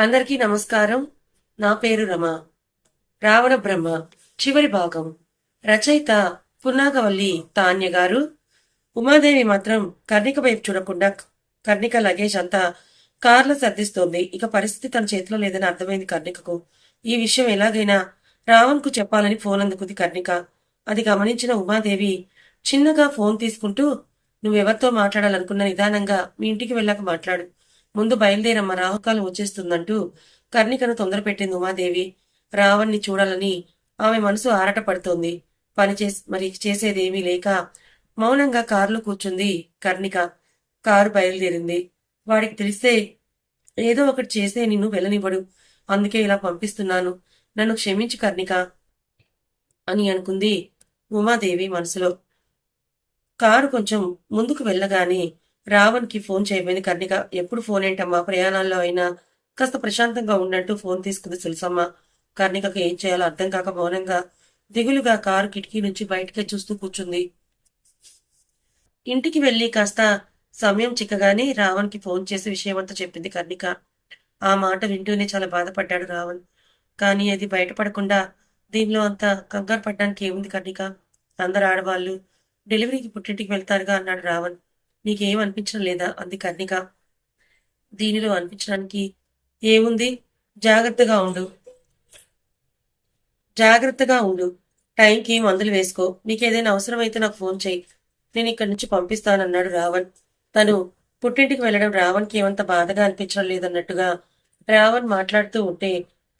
అందరికీ నమస్కారం. నా పేరు రమ. రావణ బ్రహ్మ. చివరి భాగం. రచయిత పున్నాగవల్లి తాన్య గారు. ఉమాదేవి మాత్రం కర్ణిక వైపు చూడకుండా కర్ణిక లగేజ్ అంతా కార్లో సర్దిస్తోంది. ఇక పరిస్థితి తన చేతిలో లేదని అర్థమైంది కర్ణికకు. ఈ విషయం ఎలాగైనా రావణ్కు చెప్పాలని ఫోన్ అందుకుంది కర్ణిక. అది గమనించిన ఉమాదేవి చిన్నగా ఫోన్ తీసుకుంటూ నువ్వెవరితో మాట్లాడాలనుకున్న నిదానంగా మీ ఇంటికి వెళ్ళాక మాట్లాడు. ముందు బయలుదేరమ్మ రాహుకాలం వచ్చేస్తుందంటూ కర్ణికను తొందరపెట్టింది ఉమాదేవి రావణ్ణి చూడాలని ఆమె మనసు ఆరాటపడుతోంది. పని చేసి మరి చేసేదేమీ లేక మౌనంగా కారులో కూర్చుంది కర్ణిక. కారు బయలుదేరింది. వాడికి తెలిస్తే ఏదో ఒకటి చేసే నిన్ను వెళ్ళనివ్వడు. అందుకే ఇలా పంపిస్తున్నాను. నన్ను క్షమించు కర్ణిక అని అనుకుంది ఉమాదేవి మనసులో. కారు కొంచెం ముందుకు వెళ్ళగానే రావణ్కి ఫోన్ చేయబోయింది కర్ణిక ఎప్పుడు ఫోన్ ఏంటమ్మా? ప్రయాణాల్లో అయినా కాస్త ప్రశాంతంగా ఉన్నట్టు ఫోన్ తీసుకుంది తులసమ్మ కర్ణికకు ఏం చేయాలో అర్థం కాక మౌనంగా దిగులుగా కారు కిటికీ నుంచి బయటకే చూస్తూ కూర్చుంది. ఇంటికి వెళ్ళి కాస్త సమయం చిక్కగానే రావణ్కి ఫోన్ చేసి విషయమంతా చెప్పింది కర్ణిక. ఆ మాట వింటూనే చాలా బాధపడ్డాడు రావణ్. కానీ అది బయటపడకుండా దీనిలో అంత కంగారు పడ్డానికి ఏముంది కర్ణిక? అందరు ఆడవాళ్ళు డెలివరీకి పుట్టింటికి వెళ్తారుగా అన్నాడు రావణ్. నీకేం అనిపించడం లేదా? అంది కర్ణిక దీనిలో అనిపించడానికి ఏముంది? జాగ్రత్తగా ఉండు. జాగ్రత్తగా ఉండు. టైంకి మందులు వేసుకో. నీకేదైనా అవసరమైతే నాకు ఫోన్ చేయి. నేను ఇక్కడి నుంచి పంపిస్తానన్నాడు రావణ్. తను పుట్టింటికి వెళ్ళడం రావణ్కి ఏమంత బాధగా అనిపించడం లేదన్నట్టుగా రావణ్ మాట్లాడుతూ ఉంటే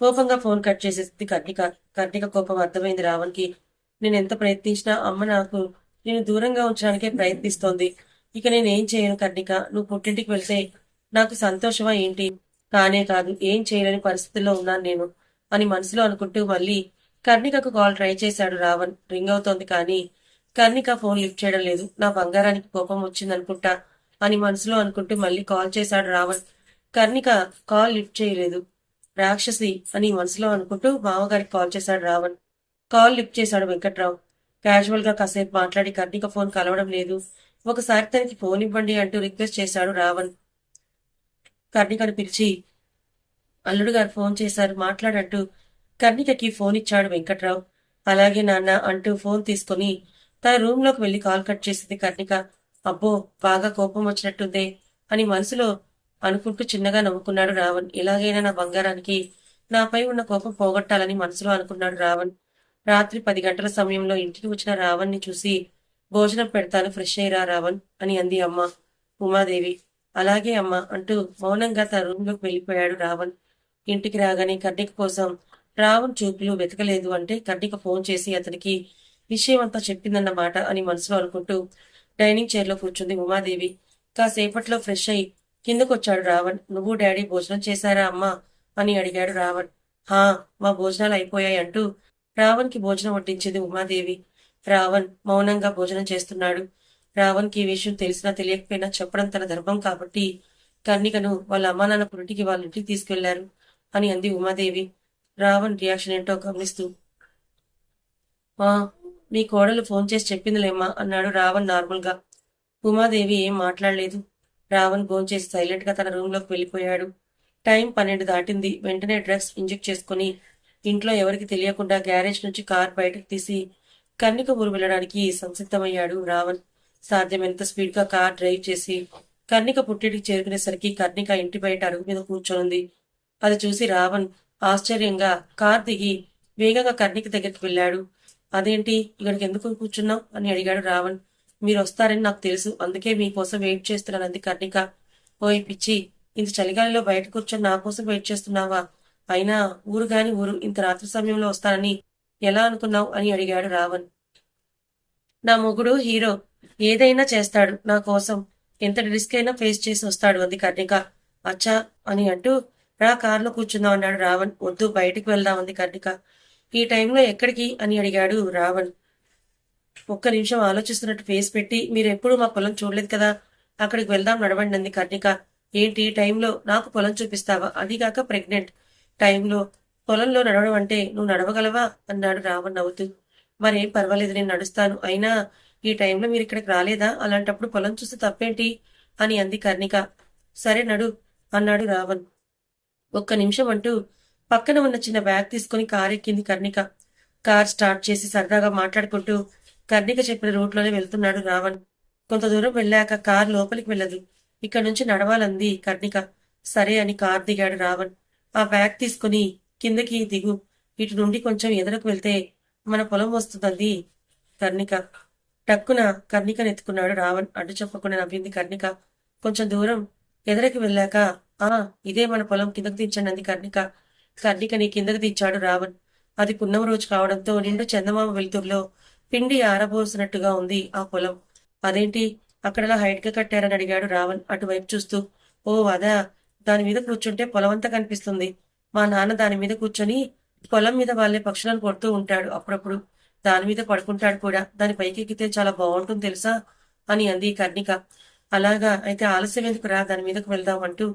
కోపంగా ఫోన్ కట్ చేసేసింది కర్ణిక కర్ణిక కోపం అర్థమైంది రావణ్కి. నేను ఎంత ప్రయత్నించినా అమ్మ నాకు నేను దూరంగా ఉంచడానికే ప్రయత్నిస్తోంది. ఇక నేనేం చేయను కర్ణిక నువ్వు పుట్టింటికి వెళ్తే నాకు సంతోషమా ఏంటి? కానే కాదు ఏం చేయలేని పరిస్థితుల్లో ఉన్నాను నేను అని మనసులో అనుకుంటూ మళ్ళీ కర్ణికకు కాల్ ట్రై చేశాడు రావణ్. రింగ్ అవుతోంది కానీ కర్ణిక ఫోన్ లిఫ్ట్ చేయడం లేదు. నా బంగారానికి కోపం వచ్చిందనుకుంటా అని మనసులో అనుకుంటూ మళ్ళీ కాల్ చేశాడు రావణ్. కర్ణిక కాల్ లిఫ్ట్ చేయలేదు. రాక్షసి అని మనసులో అనుకుంటూ మామగారికి కాల్ చేశాడు రావణ్. కాల్ లిఫ్ట్ చేశాడు వెంకట్రావు. క్యాజువల్గా కాసేపు మాట్లాడి కర్ణిక ఫోన్ కలవడం లేదు. ఒకసారి తనకి ఫోన్ ఇవ్వండి అంటూ రిక్వెస్ట్ చేశాడు రావణ్. కర్ణికను పిలిచి అల్లుడు గారు ఫోన్ చేశారు మాట్లాడంటూ కర్ణికకి ఫోన్ ఇచ్చాడు వెంకట్రావు. అలాగే నాన్న అంటూ ఫోన్ తీసుకుని తన రూమ్లోకి వెళ్ళి వెళ్ళి కాల్ కట్ చేసింది కర్ణిక. అబ్బో బాగా కోపం వచ్చినట్టుందే అని మనసులో అనుకుంటూ చిన్నగా నవ్వుకున్నాడు రావణ్. ఎలాగైనా నా బంగారానికి నాపై ఉన్న కోపం పోగొట్టాలని మనసులో అనుకున్నాడు రావణ్. రాత్రి పది గంటల సమయంలో ఇంటికి వచ్చిన రావణ్ని చూసి భోజనం పెడతాను ఫ్రెష్ అయ్యిరా రావణ్ అని అంది అమ్మ. ఉమాదేవి. అలాగే అమ్మ అంటూ మౌనంగా తన రూమ్లోకి వెళ్ళిపోయాడు రావణ్. ఇంటికి రాగానే కర్ణిక కోసం రావణ్ చూపులు వెతకలేదు అంటే కర్ణిక ఫోన్ చేసి అతనికి విషయం అంతా చెప్పిందన్నమాట అని మనసులో అనుకుంటూ డైనింగ్ చైర్లో కూర్చుంది ఉమాదేవి. కాసేపట్లో ఫ్రెష్ అయ్యి కిందకొచ్చాడు రావణ్. నువ్వు డాడీ భోజనం చేశారా అమ్మా? అని అడిగాడు రావణ్. హా మా భోజనాలు అయిపోయాయి అంటూ రావణ్కి భోజనం వడ్డించింది ఉమాదేవి. రావణ్ మౌనంగా భోజనం చేస్తున్నాడు. రావణ్కి ఈ విషయం తెలిసినా తెలియకపోయినా చెప్పడం తన ధర్మం కాబట్టి కన్నికను వాళ్ళ అమ్మానాన్న పురింటికి వాళ్ళ ఇంటికి తీసుకెళ్ళారు అని అంది ఉమాదేవి. రావణ్ రియాక్షన్ ఏంటో గమనిస్తూ మా మీ కోడలు ఫోన్ చేసి చెప్పిందిలేమ్మా అన్నాడు రావణ్ నార్మల్గా. ఉమాదేవి ఏం మాట్లాడలేదు. రావణ్ ఫోన్ చేసి సైలెంట్గా తన రూమ్లోకి వెళ్ళిపోయాడు. టైం పన్నెండు దాటింది. వెంటనే డ్రగ్స్ ఇంజెక్ట్ చేసుకుని ఇంట్లో ఎవరికి తెలియకుండా గ్యారేజ్ నుంచి కార్ బయటకు తీసి కన్నిక ఊరు వెళ్ళడానికి సంసిద్ధమయ్యాడు రావణ్. సాధ్యమైనంత స్పీడ్గా కార్ డ్రైవ్ చేసి కర్ణిక పుట్టిడికి చేరుకునేసరికి కర్ణిక ఇంటి బయట అరుగు మీద కూర్చొనుంది. అది చూసి రావణ్ ఆశ్చర్యంగా కార్ దిగి వేగంగా కర్ణిక దగ్గరికి వెళ్ళాడు. అదేంటి? ఇక్కడికి ఎందుకు కూర్చున్నావు? అని అడిగాడు రావణ్. మీరు వస్తారని నాకు తెలుసు. అందుకే మీకోసం వెయిట్ చేస్తున్నాను అంది కర్ణిక ఓయ్ పిచ్చి ఇంత చలిగాలిలో బయట కూర్చొని నా కోసం వెయిట్ చేస్తున్నావా? అయినా ఊరు గాని ఊరు ఇంత రాత్రి సమయంలో వస్తానని ఎలా అనుకున్నావు అని అడిగాడు రావణ్. నా మొగుడు హీరో ఏదైనా చేస్తాడు నా కోసం. ఎంత రిస్క్ అయినా ఫేస్ చేసి వస్తాడు అంది కర్ణిక. అచ్చా అని అంటూ రా కారులో కూర్చుందాం అన్నాడు రావణ్. వద్దు బయటికి వెళ్దాం అంది కర్ణిక. ఈ టైంలో ఎక్కడికి? అని అడిగాడు రావణ్. ఒక్క నిమిషం ఆలోచిస్తున్నట్టు ఫేస్ పెట్టి మీరు ఎప్పుడు మా పొలం చూడలేదు కదా? అక్కడికి వెళ్దాం నడవండి అంది కర్ణిక. ఏంటి ఈ టైంలో? నాకు పొలం చూపిస్తావా? అదిగాక ప్రెగ్నెంట్. టైంలో పొలంలో నడవడం అంటే నువ్వు నడవగలవా? అన్నాడు రావణ్ నవ్వుతూ. మరేం పర్వాలేదు నేను నడుస్తాను. అయినా ఈ టైంలో మీరు ఇక్కడికి రాలేదా? అలాంటప్పుడు పొలం చూస్తే తప్పేంటి? అని అంది కర్ణిక. సరే నడు అన్నాడు రావణ్. ఒక్క నిమిషం అంటూ పక్కన ఉన్న చిన్న బ్యాగ్ తీసుకుని కార్ ఎక్కింది కర్ణిక. కార్ స్టార్ట్ చేసి సరదాగా మాట్లాడుకుంటూ కర్ణిక చెప్పిన రూట్లోనే వెళ్తున్నాడు రావణ్. కొంత దూరం వెళ్ళాక కార్ లోపలికి వెళ్ళదు. ఇక్కడ నుంచి నడవాలంది కర్ణిక. సరే అని కార్ దిగాడు రావణ్. ఆ బ్యాగ్ తీసుకుని కిందకి దిగు. ఇటు నుండి కొంచెం ఎదురకు వెళ్తే మన పొలం వస్తుందంది కర్ణిక. టక్కున కర్ణికను ఎత్తుకున్నాడు రావణ్. అడ్డు చెప్పకుండా నవ్వింది కర్ణిక. కొంచెం దూరం ఎదురకి వెళ్ళాక ఆ ఇదే మన పొలం కిందకు దించండి అంది కర్ణిక. కర్ణికని కిందకు దించాడు రావణ్. అది పున్నమ రోజు కావడంతో నిండు చందమామ వెలుతురులో పిండి ఆరబోసినట్టుగా ఉంది ఆ పొలం. అదేంటి? అక్కడలా హైట్గా కట్టారని అడిగాడు రావణ్ అటువైపు చూస్తూ. ఓ అదా. దాని మీద కూర్చుంటే పొలం అంతా కనిపిస్తుంది. మా నాన్న దాని మీద కూర్చొని పొలం మీద వాళ్ళే పక్షులను కొడుతూ ఉంటాడు అప్పుడప్పుడు. దాని మీద పడుకుంటాడు కూడా. దాని పైకెక్కితే చాలా బాగుంటుంది తెలుసా? అని అంది కర్ణిక. అలాగా అయితే ఆలస్యం ఎందుకు రా? దాని మీదకు వెళ్దాం అంటూ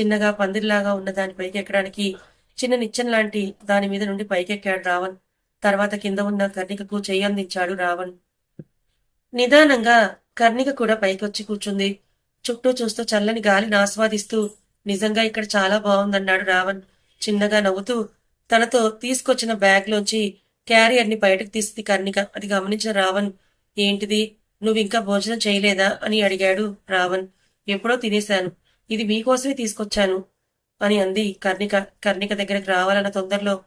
చిన్నగా పందిరిలాగా ఉన్న దాని పైకి ఎక్కడానికి చిన్న నిచ్చెన లాంటి దాని మీద నుండి పైకెక్కాడు రావణ్. తర్వాత కింద ఉన్న కర్ణికకు చెయ్యి అందించాడు రావణ్. నిదానంగా కర్ణిక కూడా పైకొచ్చి కూర్చుంది. చుట్టూ చూస్తూ చల్లని గాలిని ఆస్వాదిస్తూ నిజంగా ఇక్కడ చాలా బాగుందన్నాడు రావణ్. చిన్నగా నవ్వుతూ తనతో తీసుకొచ్చిన బ్యాగ్లోంచి క్యారియర్ని క్యారియర్ని బయటకు తీసింది కర్ణిక అది గమనించిన రావణ్ ఏంటిది? నువ్వు ఇంకా భోజనం చేయలేదా? అని అడిగాడు రావణ్. ఎప్పుడో తినేశాను. ఇది మీకోసమే తీసుకొచ్చాను అని అంది కర్ణిక కర్ణిక దగ్గరకు రావాలన్న తొందరలో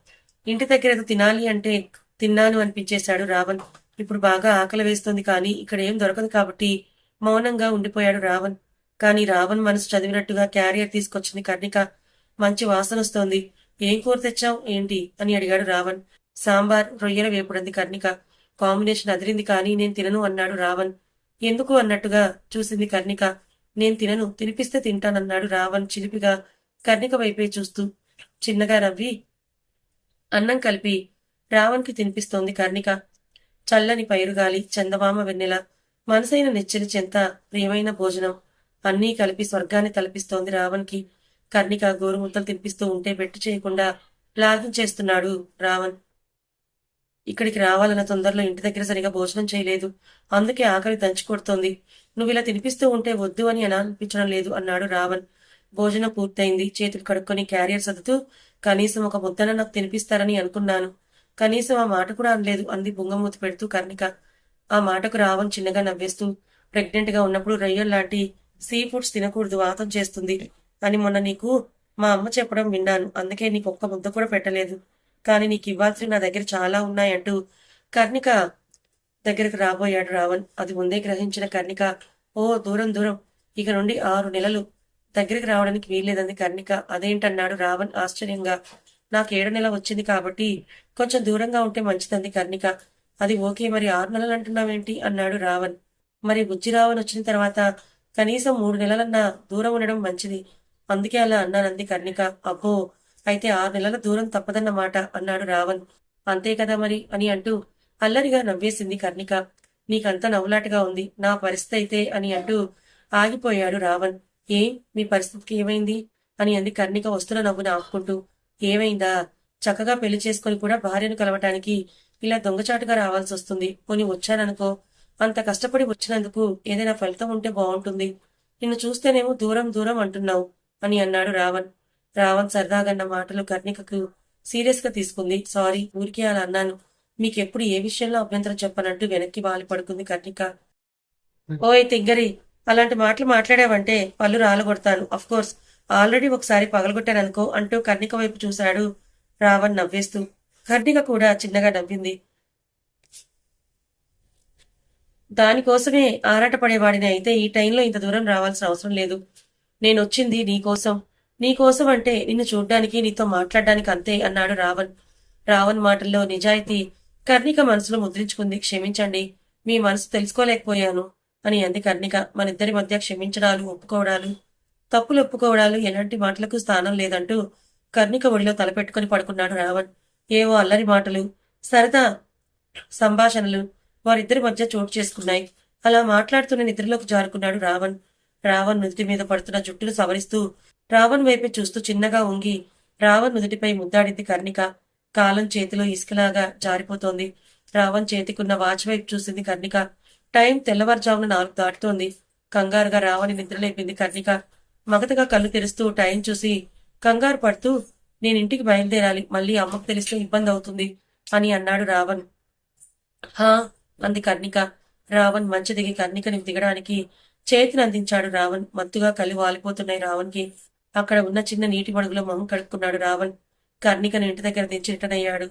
ఇంటి దగ్గర ఏదో తినాలి అంటే తిన్నాను అనిపించేశాడు రావణ్. ఇప్పుడు బాగా ఆకలి వేస్తుంది కానీ ఇక్కడ ఏం దొరకదు కాబట్టి మౌనంగా ఉండిపోయాడు రావణ్. కానీ రావణ్ మనసు చదివినట్టుగా క్యారియర్ తీసుకొచ్చింది కర్ణిక మంచి వాసన వస్తోంది. ఏం కూర తెచ్చావు? ఏంటి? అని అడిగాడు రావణ్. సాంబార్ రొయ్యల వేపుడంది కర్ణిక. కాంబినేషన్ అదిరింది కానీ నేను తినను అన్నాడు రావణ్. ఎందుకు అన్నట్టుగా చూసింది కర్ణిక. నేను తినను తినిపిస్తే తింటానన్నాడు రావణ్ చిలిపిగా. కర్ణిక వైపే చూస్తూ. చిన్నగా నవ్వి అన్నం కలిపి రావణ్కి తినిపిస్తోంది కర్ణిక. చల్లని పైరుగాలి చందమామ వెన్నెల మనసైన నెచ్చని చెంత ప్రియమైన భోజనం. అన్నీ కలిపి స్వర్గాన్ని తలపిస్తోంది రావణ్కి. కర్ణిక గోరుముద్దలు తినిపిస్తూ ఉంటే బెట్టు చేయకుండా లాగించేస్తున్నాడు రావణ్. ఇక్కడికి రావాలన్న తొందరలో ఇంటి దగ్గర సరిగా భోజనం చేయలేదు. అందుకే ఆకలి దంచి కొడుతోంది. నువ్వు ఇలా తినిపిస్తూ ఉంటే వద్దు అని అనిపించడం లేదు అన్నాడు రావణ్. భోజనం పూర్తయింది. చేతులు కడుక్కొని క్యారియర్ సర్దుతూ కనీసం ఒక ముద్దన నాకు తినిపిస్తారని అనుకున్నాను. కనీసం ఆ మాట కూడా అనలేదు అంది బుంగమూతి పెడుతూ కర్ణిక. ఆ మాటకు రావణ్ చిన్నగా నవ్వేస్తూ ప్రెగ్నెంట్గా ఉన్నప్పుడు రొయ్యల్ లాంటి సీ ఫుడ్స్ తినకూడదు. వాతం చేస్తుంది. అని మొన్న నీకు మా అమ్మ చెప్పడం విన్నాను. అందుకే నీకు ఒక్క ముద్ద కూడా పెట్టలేదు. కానీ నీకు ఇవ్వాల్సిన నా దగ్గర చాలా ఉన్నాయంటూ కర్ణిక దగ్గరకు రాబోయాడు రావణ్. అది ముందే గ్రహించిన కర్ణిక ఓ దూరం దూరం. ఇక నుండి ఆరు నెలలు దగ్గరికి రావడానికి వీల్లేదంది కర్ణిక. అదేంటన్నాడు రావణ్ ఆశ్చర్యంగా. నాకు ఏడు నెల వచ్చింది కాబట్టి కొంచెం దూరంగా ఉంటే మంచిదంది కర్ణిక. అది ఓకే మరి ఆరు నెలలు అంటున్నావేంటి? అన్నాడు రావణ్. మరి బుజ్జి రావణ్ వచ్చిన తర్వాత కనీసం మూడు నెలలన్నా దూరం ఉండడం మంచిది. అందుకే అలా అన్నానంది కర్ణిక. అబ్బో అయితే ఆరు నెలల దూరం తప్పదన్నమాట అన్నాడు రావణ్. అంతే కదా మరి అని అంటూ అల్లరిగా నవ్వేసింది కర్ణిక. నీకంత నవ్వులాటగా ఉంది. నా పరిస్థితి అయితే అని అంటూ ఆగిపోయాడు రావణ్. ఏం మీ పరిస్థితికి ఏమైంది? అని అంది కర్ణిక వస్తున్న నవ్వును ఆపుకుంటూ. ఏమైందా? చక్కగా పెళ్ళి చేసుకుని కూడా భార్యను కలవటానికి ఇలా దొంగచాటుగా రావాల్సి వస్తుంది. కొని వచ్చాననుకో. అంత కష్టపడి వచ్చినందుకు ఏదైనా ఫలితం ఉంటే బాగుంటుంది. నిన్ను చూస్తేనేమో దూరం దూరం అంటున్నావు. అని అన్నాడు రావణ్. రావణ్ సరదాగన్న మాటలు కర్ణికకు సీరియస్గా తీసుకుంది. సారీ ఊరికే అలా అన్నాను. మీకెప్పుడు ఏ విషయంలో అభ్యంతరం చెప్పనంటూ వెనక్కి వాలి పడుకుంది కర్ణిక. ఓయ్ తింగరి అలాంటి మాటలు మాట్లాడావంటే పళ్ళు రాలగొడతాను. అఫ్ కోర్స్ ఆల్రెడీ ఒకసారి పగలగొట్టాననుకో అంటూ కర్ణిక వైపు చూశాడు రావణ్ నవ్వేస్తూ. కర్ణిక కూడా చిన్నగా నవ్వింది. దానికోసమే ఆరాటపడేవాడిని అయితే ఈ టైంలో ఇంత దూరం రావాల్సిన అవసరం లేదు. నేను వచ్చింది నీకోసం నీకోసం అంటే నిన్ను చూడ్డానికి నీతో మాట్లాడడానికి అంతే అన్నాడు రావణ్. రావణ్ మాటల్లో నిజాయితీ కర్ణిక మనసులో ముద్రించుకుంది. క్షమించండి మీ మనసు తెలుసుకోలేకపోయాను అని అంది కర్ణిక. మనిద్దరి మధ్య క్షమించడాలు ఒప్పుకోవడాలు తప్పులు ఒప్పుకోవడాలు ఎలాంటి మాటలకు స్థానం లేదంటూ కర్ణిక ఒడిలో తలపెట్టుకుని పడుకున్నాడు రావణ్. ఏవో అల్లరి మాటలు సరదా సంభాషణలు వారిద్దరి మధ్య చోటు చేసుకున్నాయి. అలా మాట్లాడుతున్న నిద్రలోకి జారుకున్నాడు రావణ్. రావణ్ నుదుటి మీద పడుతున్న జుట్టును సవరిస్తూ రావణ్ వైపు చూస్తూ చిన్నగా ఉంగి రావణ్ నుదుటిపై ముద్దాడింది కర్ణిక. కాలం చేతిలో ఇసుకలాగా జారిపోతోంది. రావణ్ చేతికున్న వాచ్ వైపు చూసింది కర్ణిక. టైం తెల్లవారుజామున నాలుగు దాటుతోంది. కంగారుగా రావణి నిద్రలేపింది కర్ణిక. మగతగా కళ్ళు తెరుస్తూ టైం చూసి కంగారు పడుతూ నేను ఇంటికి బయలుదేరాలి. మళ్ళీ అమ్మకు తెలిస్తే ఇబ్బంది అవుతుంది అని అన్నాడు రావణ్. హా అంది కర్ణిక. రావణ్ మంచి దిగి కర్ణికని దిగడానికి చేతిని అందించాడు రావణ్. మత్తుగా కళ్ళు వాలిపోతున్నాయి రావణ్కి. అక్కడ ఉన్న చిన్న నీటి మడుగులో మొహం కడుక్కున్నాడు రావణ్. కర్ణికను ఇంటి దగ్గర దించి రిటర్న్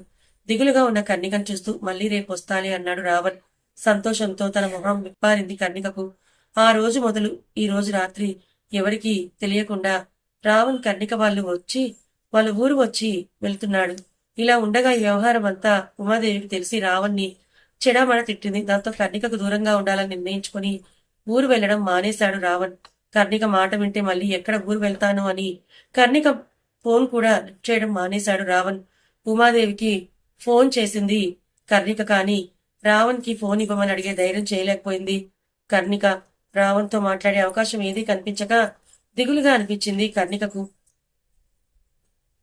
దిగులుగా ఉన్న కర్ణికను చూస్తూ మళ్ళీ రేపు వస్తాలి అన్నాడు రావణ్. సంతోషంతో తన మొహం విప్పారింది కర్ణికకు. ఆ రోజు మొదలు ఈ రోజు రాత్రి ఎవరికీ తెలియకుండా రావణ్ కర్ణిక వాళ్ళు వచ్చి వాళ్ళ ఊరు వచ్చి వెళ్తున్నాడు. ఇలా ఉండగా ఈ వ్యవహారం అంతా ఉమాదేవికి తెలిసి రావణ్ణి చెడామడ తిట్టింది. దాంతో కర్ణికకు దూరంగా ఉండాలని నిర్ణయించుకుని ఊరు వెళ్ళడం మానేశాడు రావణ్. కర్ణిక మాట వింటే మళ్ళీ ఎక్కడ ఊరు వెళ్తాను అని. కర్ణిక ఫోన్ కూడా లిఫ్ట్ చేయడం మానేశాడు రావణ్. ఉమాదేవికి ఫోన్ చేసింది కర్ణిక కానీ రావణ్కి ఫోన్ ఇవ్వమని అడిగే ధైర్యం చేయలేకపోయింది. కర్ణిక రావణ్తో మాట్లాడే అవకాశం ఏదీ కనిపించక దిగులుగా అనిపించింది కర్ణికకు.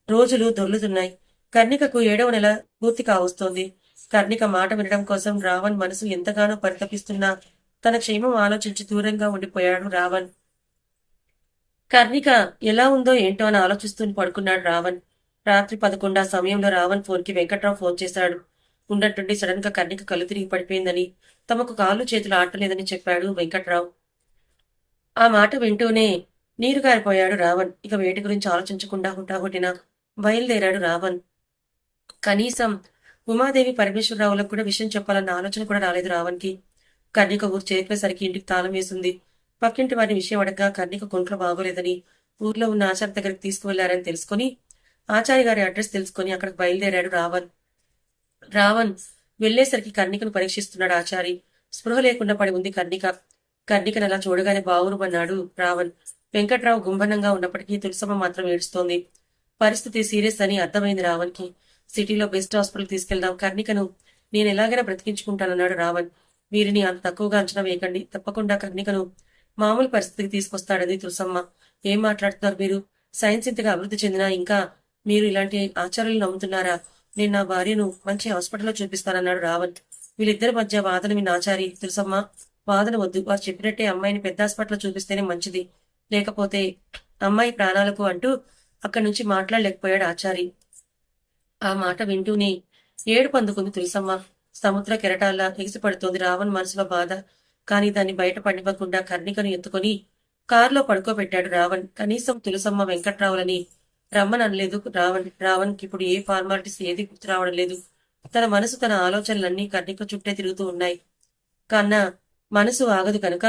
రోజులు దొర్లుతున్నాయి. కర్ణికకు ఏడవ నెల పూర్తి కావస్తోంది. కర్ణిక మాట వినడం కోసం రావణ్ మనసు ఎంతగానో పరితపిస్తున్నా తన క్షేమం ఆలోచించి దూరంగా ఉండిపోయాడు రావణ్. కర్ణిక ఎలా ఉందో ఏంటో అని ఆలోచిస్తూ పడుకున్నాడు రావణ్. రాత్రి పదకొండు సమయంలో రావణ్ ఫోన్కి వెంకట్రావు ఫోన్ చేశాడు. ఉన్నట్టుండి సడన్గా కర్ణిక కళ్ళు తిరిగి పడిపోయిందని తమకు కాళ్ళు చేతులు ఆటలేదని చెప్పాడు వెంకట్రావు. ఆ మాట వింటూనే నీరు గారిపోయాడు రావణ్. ఇక వేటి గురించి ఆలోచించకుండా హుటాహుటిన బయలుదేరాడు రావణ్. కనీసం ఉమాదేవి పరమేశ్వరరావులకు కూడా విషయం చెప్పాలన్న ఆలోచన కూడా రాలేదు రావణ్కి. కర్ణిక ఊరు చేరిపోయేసరికి ఇంటికి తాళం వేసింది. పక్కింటి వారి విషయం అడగ్గా కర్ణిక కొంట్లో బాగోలేదని ఊర్లో ఉన్న ఆచార్య దగ్గరికి తీసుకువెళ్ళారని తెలుసుకుని ఆచార్య గారి అడ్రస్ తెలుసుకుని అక్కడికి బయలుదేరాడు రావణ్. రావణ్ వెళ్ళేసరికి కర్ణికను పరీక్షిస్తున్నాడు ఆచారి స్పృహ లేకుండా పడి ఉంది కర్ణిక కర్ణికను అలా చూడగానే బావురుమన్నాడు రావణ్. వెంకట్రావు గుంభనంగా ఉన్నప్పటికీ తులసమ్మ మాత్రం ఏడుస్తోంది. పరిస్థితి సీరియస్ అని అర్థమైంది రావణ్కి. సిటీలో బెస్ట్ హాస్పిటల్ తీసుకెళ్దాం. కర్ణికను నేను ఎలాగైనా బ్రతికించుకుంటానన్నాడు రావణ్. వీరిని అంత తక్కువగా అంచనా వేయకండి. తప్పకుండా కర్ణికను మామూలు పరిస్థితికి తీసుకొస్తాడని తులసమ్మ. ఏం మాట్లాడుతున్నారు మీరు? సైన్స్ ఇంతగా అభివృద్ధి చెందినా ఇంకా మీరు ఇలాంటి ఆచారాలు నమ్ముతున్నారా? నేను నా భార్యను మంచి హాస్పిటల్లో చూపిస్తానన్నాడు రావణ్. వీళ్ళిద్దరి మధ్య వాదన విన్న ఆచారి తులసమ్మ వాదన వద్దు. వారు చెప్పినట్టే అమ్మాయిని పెద్ద హాస్పిటల్లో చూపిస్తేనే మంచిది. లేకపోతే అమ్మాయి ప్రాణాలకు అంటూ అక్కడి నుంచి మాట్లాడలేకపోయాడు ఆచారి. ఆ మాట వింటూనే ఏడుపు అందుకుంది తులసమ్మ. సముద్ర కెరటాల్లా ఎగిసిపడుతోంది రావణ్ మనసులో బాధ. కానీ దాన్ని బయట పడివ్వకుండా కర్ణికను ఎత్తుకొని కారులో పడుకోబెట్టాడు రావణ్. కనీసం తులసమ్మ వెంకట్రావులని రమ్మని అనలేదు రావణ్. రావణ్కి ఇప్పుడు ఏ ఫార్మాలిటీస్ ఏది గుర్తు రావడం లేదు. తన మనసు తన ఆలోచనలన్నీ కర్ణిక చుట్టే తిరుగుతూ ఉన్నాయి. కన్నా మనసు ఆగదు కనుక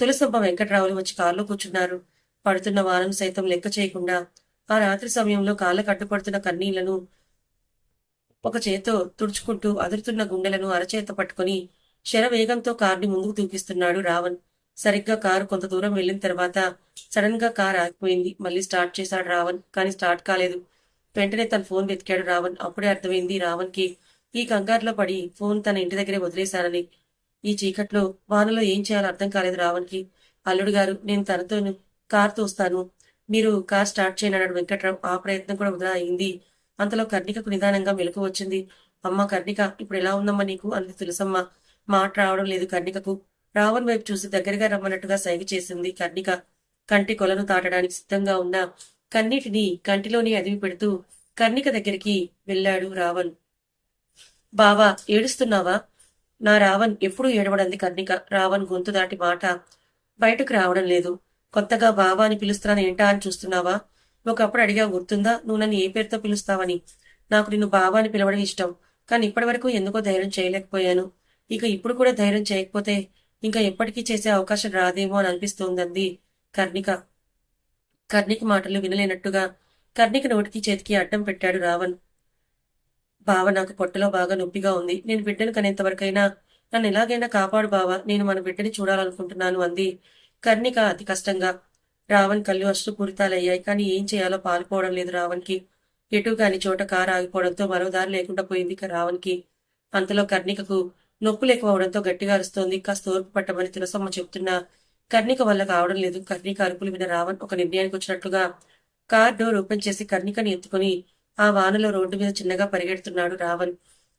తులసమ్మ వెంకట్రావులు వచ్చి కారులో కూర్చున్నారు. పడుతున్న వారం సైతం లెక్క చేయకుండా ఆ రాత్రి సమయంలో కాళ్ళ కట్టుపడుతున్న కన్నీళ్ళను ఒక చేత్తో తుడుచుకుంటూ అదురుతున్న గుండెలను అరచేత పట్టుకుని శరవేగంతో కారుని ముందుకు దూకిస్తున్నాడు రావణ్. సరిగ్గా కారు కొంత దూరం వెళ్ళిన తర్వాత సడన్గా కార్ ఆగిపోయింది. మళ్ళీ స్టార్ట్ చేశాడు రావణ్ కానీ స్టార్ట్ కాలేదు. వెంటనే తన ఫోన్ వెతికాడు రావణ్. అప్పుడే అర్థమైంది రావణ్కి ఈ కంగారులో పడి ఫోన్ తన ఇంటి దగ్గరే వదిలేశానని ఈ చీకట్లో వానలో ఏం చేయాలో అర్థం కాలేదు రావణ్కి అల్లుడు గారు నేను తనతో కార్ తోస్తాను మీరు కార్ స్టార్ట్ చేయనన్నాడు వెంకట్రావు. ఆ ప్రయత్నం కూడా వృధా అయింది. అంతలో కర్ణికకు నిదానంగా మెలకు వచ్చింది. అమ్మ కర్ణిక ఇప్పుడు ఎలా ఉందమ్మా నీకు? అంది తులసమ్మ. మాట రావడం లేదు కర్ణికకు. రావణ్ వైపు చూసి దగ్గరగా రమ్మన్నట్టుగా సైగ చేసింది కర్ణిక. కంటి కొలను తాటడానికి సిద్ధంగా ఉన్న కన్నీటిని కంటిలోని అదివి పెడుతూ కర్ణిక దగ్గరికి వెళ్ళాడు రావణ్. బావా ఏడుస్తున్నావా? నా రావణ్ ఎప్పుడూ ఏడవడంది కర్ణిక. రావణ్ గొంతు దాటి మాట బయటకు రావడం లేదు. కొత్తగా బావా అని పిలుస్తున్నాను ఏంటా అని చూస్తున్నావా? ఒకప్పుడు అడిగా గుర్తుందా? నువ్వు నన్ను ఏ పేరుతో పిలుస్తావని? నాకు నిన్ను బాబా అని పిలవడం ఇష్టం. కానీ ఇప్పటివరకు ఎందుకో ధైర్యం చేయలేకపోయాను. ఇక ఇప్పుడు కూడా ధైర్యం చేయకపోతే ఇంకా ఎప్పటికీ చేసే అవకాశం రాదేమో అని అనిపిస్తోందంది కర్ణిక. కర్ణిక మాటలు వినలేనట్టుగా కర్ణిక నోటికి చేతికి అడ్డం పెట్టాడు రావణ్. బావ నాకు పొట్టలో బాగా నొప్పిగా ఉంది. నేను బిడ్డను కనేంతవరకైనా నన్ను ఎలాగైనా కాపాడు బావ. నేను మన బిడ్డని చూడాలనుకుంటున్నాను అంది కర్ణిక అతి కష్టంగా. రావణ్ కళ్ళు అశ్రుపూరితాలయ్యాయి కానీ ఏం చేయాలో పాలుపోవడం లేదు రావణ్కి. ఎటు కాని చోట కారు ఆగిపోవడంతో మరో దారి లేకుండా పోయింది రావణ్కి. అంతలో కర్ణికకు నొప్పులు ఎక్కువ గట్టిగా అరుస్తోంది. కాస్త ఓర్పు పట్టమని తులసమ్మ చెప్తున్నా కర్ణిక వల్ల కావడం లేదు. కర్ణిక అరుపులు విన రావణ్ ఒక నిర్ణయానికి వచ్చినట్లుగా కార్ డోర్ ఓపెన్ చేసి కర్ణికని ఎత్తుకుని ఆ వానలో రోడ్డు మీద చిన్నగా పరిగెడుతున్నాడు రావణ్.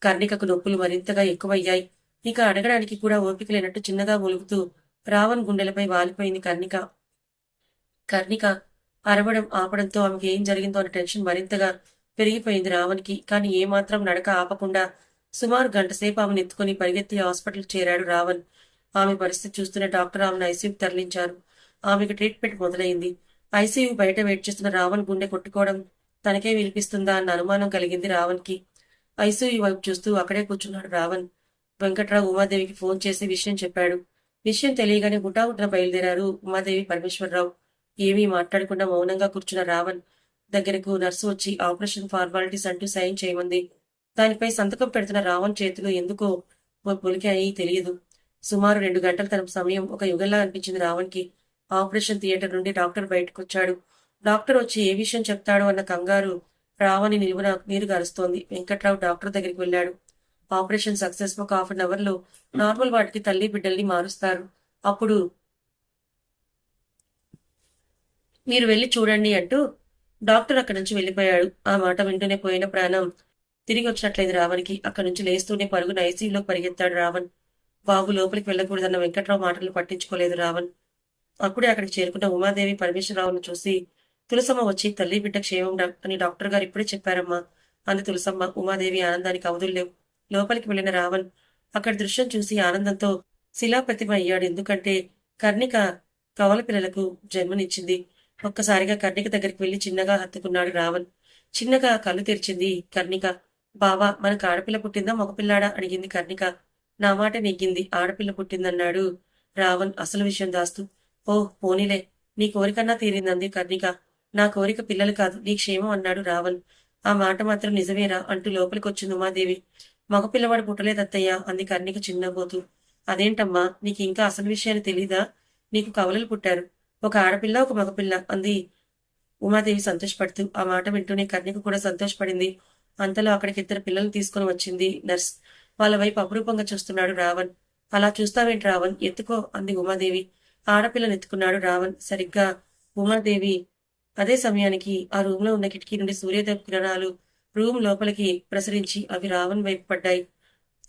కర్ణికకు నొప్పులు మరింతగా ఎక్కువయ్యాయి. ఇక అడగడానికి కూడా ఓపిక లేనట్టు చిన్నగా మూలుగుతూ రావణ్ గుండెలపై వాలిపోయింది కర్ణిక. కర్ణిక అరవడం ఆపడంతో ఆమెకి ఏం జరిగిందో అనే టెన్షన్ మరింతగా పెరిగిపోయింది రావణ్కి. కానీ ఏమాత్రం నడక ఆపకుండా సుమారు గంట సేపు ఆమెను ఎత్తుకుని పరిగెత్తి హాస్పిటల్ చేరాడు రావణ్. ఆమె పరిస్థితి చూస్తున్న డాక్టర్ ఆమెను ఐసీయూకి తరలించారు. ఆమెకు ట్రీట్మెంట్ మొదలైంది. ఐసీయూ బయట వెయిట్ చేస్తున్న రావణ్ గుండె కొట్టుకోవడం తనకే వినిపిస్తుందా అన్న అనుమానం కలిగింది రావణ్కి. ఐసీయూ వైపు చూస్తూ అక్కడే కూర్చున్నాడు రావణ్. వెంకట్రావు ఉమాదేవికి ఫోన్ చేసి విషయం చెప్పాడు. విషయం తెలియగానే గుటాగుట్న బయలుదేరారు ఉమాదేవి పరమేశ్వరరావు. ఏమీ మాట్లాడకుండా మౌనంగా కూర్చున్న రావణ్ దగ్గరకు నర్సు వచ్చి ఆపరేషన్ ఫార్మాలిటీస్ అంటూ సైన్ చేయమంది. దానిపై సంతకం పెడుతున్న రావణ్ చేతులు ఎందుకో పొలికాయి తెలియదు. సుమారు రెండు గంటల తన సమయం ఒక యుగంలా అనిపించింది రావణ్కి. ఆపరేషన్ థియేటర్ నుండి డాక్టర్ బయటకు వచ్చాడు డాక్టర్ వచ్చి ఏ విషయం చెప్తాడో అన్న కంగారు రావణి నిలువున నీరు గారుస్తోంది. వెంకట్రావు డాక్టర్ దగ్గరికి వెళ్ళాడు. ఆపరేషన్ సక్సెస్ ఒక హాఫ్ అన్ అవర్లో నార్మల్ వాటికి తల్లి బిడ్డల్ని మారుస్తారు. అప్పుడు మీరు వెళ్ళి చూడండి అంటూ డాక్టర్ అక్కడి నుంచి వెళ్ళిపోయాడు. ఆ మాట వింటూనే పోయిన ప్రాణం తిరిగి వచ్చినట్లేదు రావణ్కి. అక్కడి నుంచి లేస్తూనే పరుగున ఐసీలో పరిగెత్తాడు రావణ్. బాబు లోపలికి వెళ్ళకూడదన్న వెంకట్రావు మాటలు పట్టించుకోలేదు రావణ్. అప్పుడే అక్కడికి చేరుకున్న ఉమాదేవి పరమేశ్వరరావును చూసి తులసమ్మ వచ్చి తల్లి బిడ్డ క్షేమం అని డాక్టర్ గారు ఇప్పుడే చెప్పారమ్మా. అంది తులసమ్మ ఉమాదేవి ఆనందానికి అవధుల్లేవు లోపలికి వెళ్ళిన రావణ్ అక్కడి దృశ్యం చూసి ఆనందంతో శిలాప్రతిమ అయ్యాడు. ఎందుకంటే కర్ణిక కవల పిల్లలకు జన్మనిచ్చింది. ఒక్కసారిగా కర్ణిక దగ్గరికి వెళ్ళి చిన్నగా హత్తుకున్నాడు రావణ్. చిన్నగా కళ్ళు తెరిచింది కర్ణిక. బావా మనకు ఆడపిల్ల పుట్టిందా మగపిల్లాడా? అడిగింది కర్ణిక. నా మాట నెగ్గింది. ఆడపిల్ల పుట్టిందన్నాడు రావణ్ అసలు విషయం దాస్తూ. ఓ పోనీలే. నీ కోరికన్నా తీరిందంది కర్ణిక. నా కోరిక పిల్లలు కాదు. నీ క్షేమం అన్నాడు రావణ్. ఆ మాట మాత్రం నిజమేరా? అంటూ లోపలికొచ్చింది ఉమాదేవి. మగపిల్లవాడు పుట్టలేదత్తయ్యా అంది కర్ణిక చిన్నబోతూ అదేంటమ్మా? నీకు ఇంకా అసలు విషయాన్ని తెలీదా? నీకు కవలలు పుట్టారు. ఒక ఆడపిల్ల ఒక మగపిల్ల అంది. ఉమాదేవి సంతోషపడుతూ ఆ మాట వింటూనే కన్యకు కూడా సంతోషపడింది. అంతలో అక్కడికి ఇద్దరు పిల్లల్ని తీసుకుని వచ్చింది నర్స్. వాళ్ళ వైపు అపురూపంగా చూస్తున్నాడు రావణ్. అలా చూస్తావేంటి రావణ్? ఎత్తుకో అంది ఉమాదేవి. ఆడపిల్లని ఎత్తుకున్నాడు రావణ్. సరిగ్గా ఉమాదేవి అదే సమయానికి ఆ రూమ్లో ఉన్న కిటికీ నుండి సూర్యోదయ కిరణాలు రూమ్ లోపలికి ప్రసరించి అవి రావణ్ వైపు పడ్డాయి.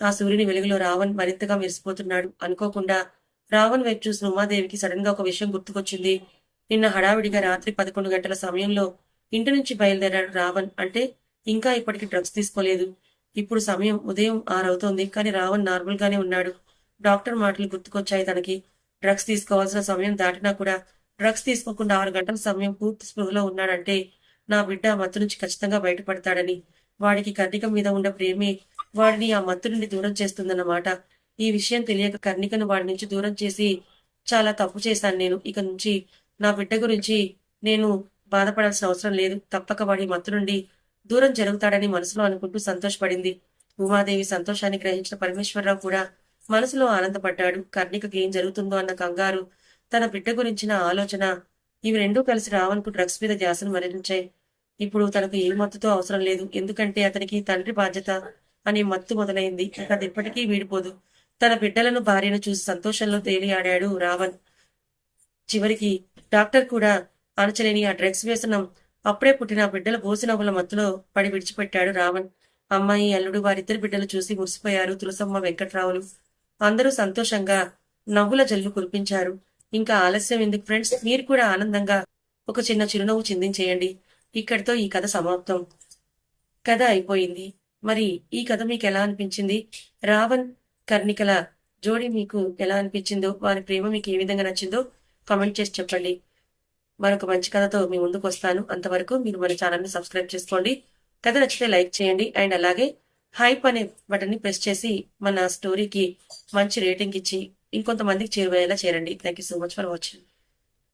ఆ సూర్యుని వెలుగులో రావణ్ మరింతగా మెరిసిపోతున్నాడు. అనుకోకుండా రావణ్ వైపు చూసిన ఉమాదేవికి సడన్గా ఒక విషయం గుర్తుకొచ్చింది. నిన్న హడావిడిగా రాత్రి పదకొండు గంటల సమయంలో ఇంటి నుంచి బయలుదేరాడు రావణ్. అంటే ఇంకా ఇప్పటికి డ్రగ్స్ తీసుకోలేదు. ఇప్పుడు సమయం ఉదయం ఆరవుతోంది కానీ రావణ్ నార్మల్ గానే ఉన్నాడు. డాక్టర్ మాటలు గుర్తుకొచ్చాయి తనకి. డ్రగ్స్ తీసుకోవాల్సిన సమయం దాటినా కూడా డ్రగ్స్ తీసుకోకుండా ఆరు గంటల సమయం పూర్తి స్పృహలో ఉన్నాడంటే నా బిడ్డ ఆ మత్తు నుంచి ఖచ్చితంగా బయటపడతాడని. వాడికి కన్నిక మీద ఉన్న ప్రేమే వాడిని ఆ మత్తు నుండి దూరం చేస్తుందన్నమాట. ఈ విషయం తెలియక కర్ణికను వాడి నుంచి దూరం చేసి చాలా తప్పు చేశాను నేను. ఇక నుంచి నా బిడ్డ గురించి నేను బాధపడాల్సిన అవసరం లేదు. తప్పక వాడి మత్తు నుండి దూరం జరుగుతాడని మనసులో అనుకుంటూ సంతోషపడింది. ఉమాదేవి సంతోషాన్ని గ్రహించిన పరమేశ్వరరావు కూడా మనసులో ఆనందపడ్డాడు. కర్ణికకి ఏం జరుగుతుందో అన్న కంగారు తన బిడ్డ గురించిన ఆలోచన ఇవి రెండూ కలిసి రావణ్కు డ్రగ్స్ మీద ధ్యాసను మరణించాయి. ఇప్పుడు తనకు ఏ మత్తుతో అవసరం లేదు. ఎందుకంటే అతనికి తండ్రి బాధ్యత అనే మత్తు మొదలైంది. అది ఇప్పటికీ వీడిపోదు. తన బిడ్డలను భార్యను చూసి సంతోషంలో తేలియాడాడు రావణ్. చివరికి డాక్టర్ కూడా అణచలేని ఆ డ్రగ్స్ వ్యసనం అప్పుడే పుట్టిన బిడ్డల బోసినవ్వుల మత్తులో పడి విడిచిపెట్టాడు రావణ్. అమ్మాయి అల్లుడు వారిద్దరు బిడ్డలు చూసి మురిసిపోయారు తులసమ్మ వెంకట్రావులు. అందరూ సంతోషంగా నవ్వుల జల్లు కురిపించారు. ఇంకా ఆలస్యం ఎందుకు ఫ్రెండ్స్? మీరు కూడా ఆనందంగా ఒక చిన్న చిరునవ్వు చిందించేయండి. ఇక్కడితో ఈ కథ సమాప్తం. కథ అయిపోయింది. మరి ఈ కథ మీకు ఎలా అనిపించింది? రావణ్ కర్ణికల జోడి మీకు ఎలా అనిపించిందో వారి ప్రేమ మీకు ఏ విధంగా నచ్చిందో కామెంట్ చేసి చెప్పండి. మరొక మంచి కథతో మీ ముందుకు వస్తాను. అంతవరకు మీరు మన ఛానల్ని సబ్స్క్రైబ్ చేసుకోండి. కథ నచ్చితే లైక్ చేయండి. అండ్ అలాగే హైప్ అనే బటన్ని ప్రెస్ చేసి మన స్టోరీకి మంచి రేటింగ్ ఇచ్చి ఇంకొంతమందికి చేరువయ్యేలా చేరండి. Thank you so much for watching